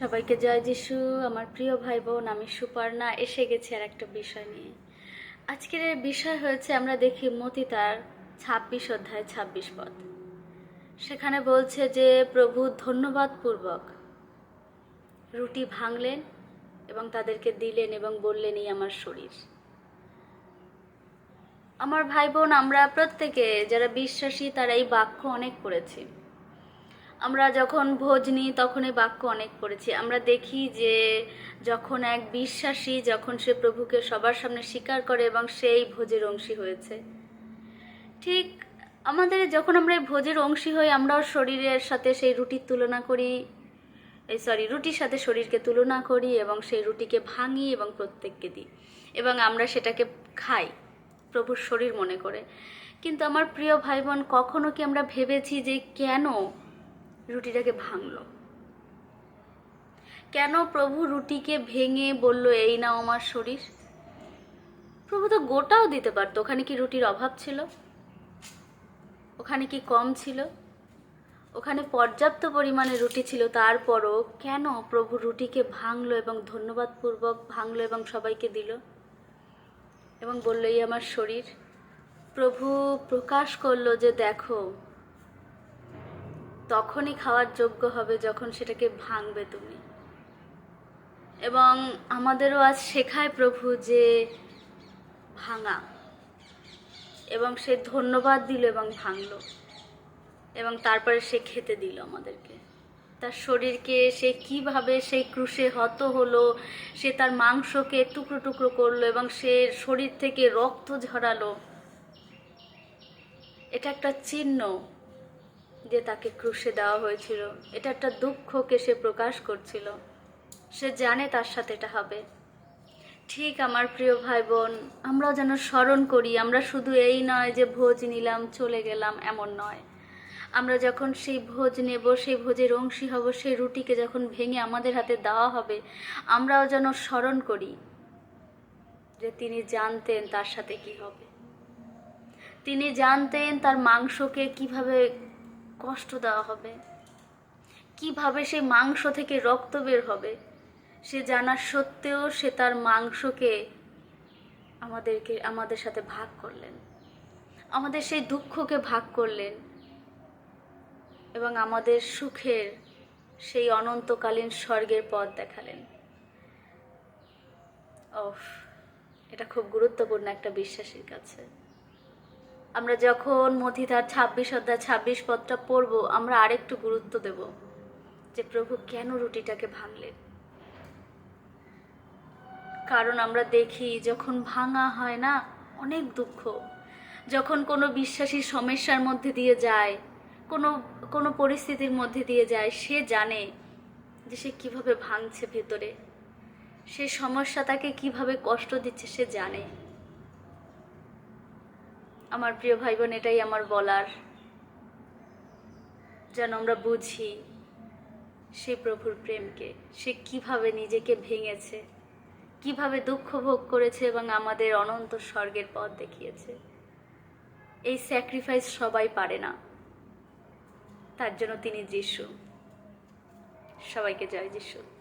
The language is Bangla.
সবাইকে জয় যিশু, আমার প্রিয় ভাই বোন আমি সুপর্ণা, এসে গেছি আর একটা বিষয় নিয়ে। আজকের বিষয় হয়েছে, আমরা দেখি মতি তার ছাব্বিশ অধ্যায়, ছাব্বিশ পদ সেখানে বলছে যে, প্রভু ধন্যবাদ পূর্বক রুটি ভাঙলেন এবং তাদেরকে দিলেন এবং বললেন এই আমার শরীর। আমার ভাই বোন আমরা প্রত্যেকে যারা বিশ্বাসী, তারা এই বাক্য অনেক পড়েছি। আমরা যখন ভোজ নিই তখন এই বাক্য অনেক পড়েছি। আমরা দেখি যে, যখন এক বিশ্বাসী, যখন সে প্রভুকে সবার সামনে স্বীকার করে এবং সেই ভোজের অংশী হয়েছে। ঠিক আমাদের যখন আমরা এই ভোজের অংশী হই, আমরাও শরীরের সাথে সেই রুটির তুলনা করি। এই সরি রুটির সাথে শরীরকে তুলনা করি এবং সেই রুটিকে ভাঙি এবং প্রত্যেককে দিই এবং আমরা সেটাকে খাই, প্রভুর শরীর মনে করে। কিন্তু আমার প্রিয় ভাই বোন কখনো কি আমরা ভেবেছি যে কেন রুটিটাকে ভাঙলো। কেন প্রভু রুটিকে ভেঙে বলল, এই নাও আমার শরীর প্রভু তো গোটাও দিতে পারতো, ওখানে কি রুটির অভাব ছিল? ওখানে কি কম ছিল? ওখানে পর্যাপ্ত পরিমাণে রুটি ছিল, তারপরও কেন প্রভু রুটিকে ভাঙলো এবং ধন্যবাদপূর্বক ভাঙলো এবং সবাইকে দিল? এবং বলল, এই আমার শরীর প্রভু প্রকাশ করল যে, দেখো তখনই খাওয়ার যোগ্য হবে যখন সেটাকে ভাঙবে তুমি। এবং আমাদেরও আজ শেখায় প্রভু যে ভাঙা এবং সে ধন্যবাদ দিল এবং ভাঙল এবং তারপরে সে খেতে দিল আমাদেরকে। তার শরীরকে সে কীভাবে সেই ক্রুশে হত হলো, সে তার মাংসকে টুকরো টুকরো করল এবং সে শরীর থেকে রক্ত ঝরালো, এটা একটা চিহ্ন। যে তাকে ক্রুশে দেওয়া হয়েছিল, এটা একটা দুঃখকে সে প্রকাশ করছিল। সে জানে তার সাথে এটা হবে। ঠিক আমার প্রিয় ভাই বোন আমরাও যেন স্মরণ করি, আমরা শুধু এই নয় যে ভোজ নিলাম, চলে গেলাম, এমন নয়। আমরা যখন সেই ভোজ নেব, সেই ভোজের অংশী হব, সেই রুটিকে যখন ভেঙে আমাদের হাতে দেওয়া হবে, আমরাও যেন স্মরণ করি যে তিনি জানতেন তার সাথে কি হবে। তিনি জানতেন তার মাংসকে কীভাবে কষ্ট দেওয়া হবে। কীভাবে সেই মাংস থেকে রক্ত বের হবে, সে জানার সত্ত্বেও সে তার মাংসকে আমাদেরকে, আমাদের সাথে ভাগ করলেন। আমাদের সেই দুঃখকে ভাগ করলেন এবং আমাদের সুখের সেই অনন্তকালীন স্বর্গের পথ দেখালেন। ওফ, এটা খুব গুরুত্বপূর্ণ একটা বিশ্বাসের কাছে। আমরা যখন মথিতার ছাব্বিশ অধ্যায় ছাব্বিশ পদটা পড়ব, আমরা আরেকটু গুরুত্ব দেব যে প্রভু কেন রুটিটাকে ভাঙলেন। কারণ আমরা দেখি যখন ভাঙা হয় না, অনেক দুঃখ। যখন কোনো বিশ্বাসী সমস্যার মধ্যে দিয়ে যায়, কোনো কোনো পরিস্থিতির মধ্যে দিয়ে যায়, সে জানে যে সে কীভাবে ভাঙছে ভেতরে। সে সমস্যা তাকে কীভাবে কষ্ট দিচ্ছে, সে জানে। আমার প্রিয় ভাই বোন এটাই আমার বলার। যেন আমরা বুঝি সে প্রভুর প্রেমকে, সে কীভাবে নিজেকে ভেঙেছে, কীভাবে দুঃখ ভোগ করেছে এবং আমাদের অনন্ত স্বর্গের পথ দেখিয়েছে। এই স্যাক্রিফাইস সবাই পারে না। তার জন্য তিনি যিশু। সবাইকে জয় যিশু।